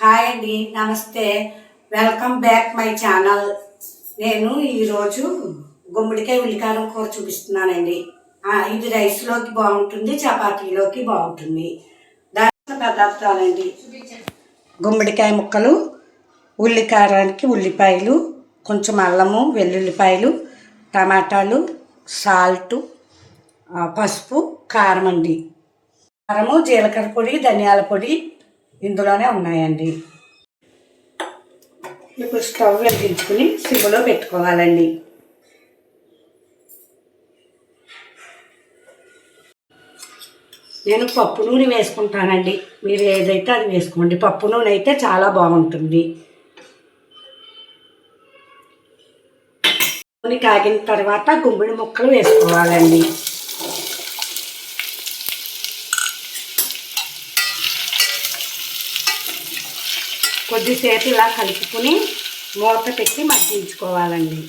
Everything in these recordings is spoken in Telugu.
హాయ్ అండి నమస్తే. వెల్కమ్ బ్యాక్ మై ఛానల్ నేను ఈరోజు గుమ్మడికాయ ఉల్లికారం కూర చూపిస్తున్నానండి. ఇది రైస్లోకి బాగుంటుంది చపాతీలోకి బాగుంటుంది. దాని పదార్థాలండి. గుమ్మడికాయ ముక్కలు ఉల్లికారానికి ఉల్లిపాయలు కొంచెం అల్లము వెల్లుల్లిపాయలు టమాటాలు సాల్టు పసుపు కారం అండి. కారము జీలకర్ర పొడి ధనియాల పొడి ఇందులోనే ఉన్నాయండి. ఇప్పుడు స్టవ్ వెలిగించుకుని సిమ్లో పెట్టుకోవాలండి. నేను పప్పు నూనె వేసుకుంటానండి. మీరు ఏదైతే అది వేసుకోండి. పప్పు నూనె అయితే చాలా బాగుంటుంది. నూనె కాగిన తర్వాత గుమ్మిడి ముక్కలు వేసుకోవాలండి. కొద్దిసేపు ఇలా కలుపుకుని మూత పెట్టి మగ్గించుకోవాలండి.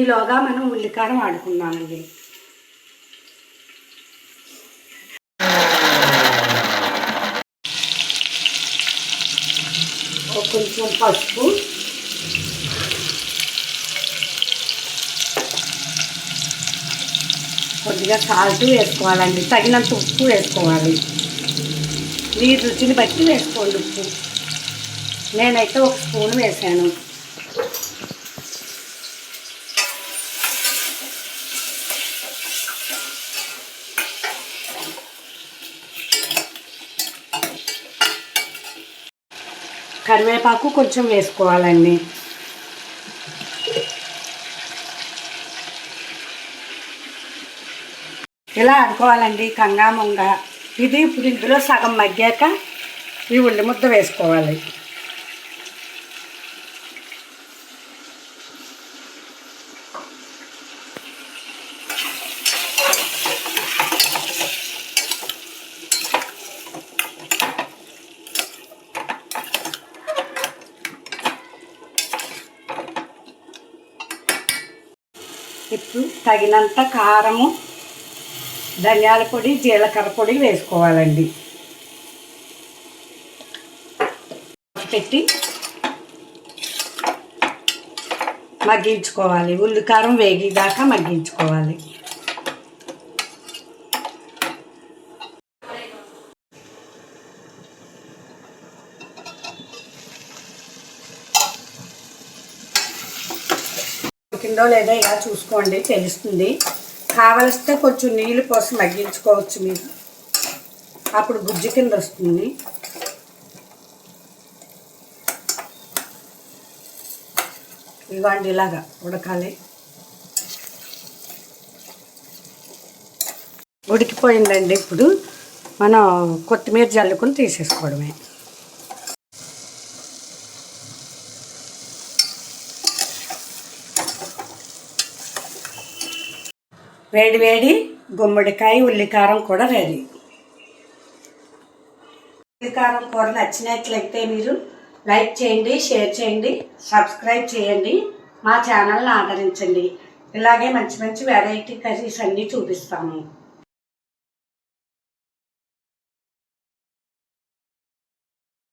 ఈలోగా మనం ఉల్లికారం వాడుకుందామండి. కొంచెం పసుపు. కొద్దిగా సాల్ట్ వేసుకోవాలండి. తగినంత ఉప్పు వేసుకోవాలి. మీ రుచిని బట్టి వేసుకోండి ఉప్పు. నేనైతే ఒక స్పూన్ వేసాను. కరివేపాకు కొంచెం వేసుకోవాలండి. ఇలా అనుకోవాలండి కంగామంగా. ఇది ఇప్పుడు ఇందులో సగం మగ్గాక ఈ ఉల్లి ముద్ద వేసుకోవాలి. ఇప్పుడు తగినంత కారము ధనియాల పొడి జీలకర్ర పొడి వేసుకోవాలండి. పెట్టి మగ్గించుకోవాలి. ఉల్లికారం వేగిదాకా మగ్గించుకోవాలి. కిందో లేదో ఇలా చూసుకోండి తెలుస్తుంది. కావలిస్తే కొంచెం నీళ్ళు పోసి మగ్గించుకోవచ్చు మీరు. అప్పుడు గుజ్జు కింద వస్తుంది. ఇవ్వండి ఇలాగా ఉడకాలి. ఉడికిపోయిందండి ఇప్పుడు. మనం కొత్తిమీర జల్లుకుని తీసేసుకోవడమే. వేడి వేడి గుమ్మడికాయ ఉల్లికారం కూడా రెడీ ఉల్లికారం కూర నచ్చినట్లయితే మీరు లైక్ చేయండి షేర్ చేయండి సబ్స్క్రైబ్ చేయండి మా ఛానల్ని ఆదరించండి. ఇలాగే మంచి మంచి వెరైటీ కర్రీస్ అన్నీ చూపిస్తాము.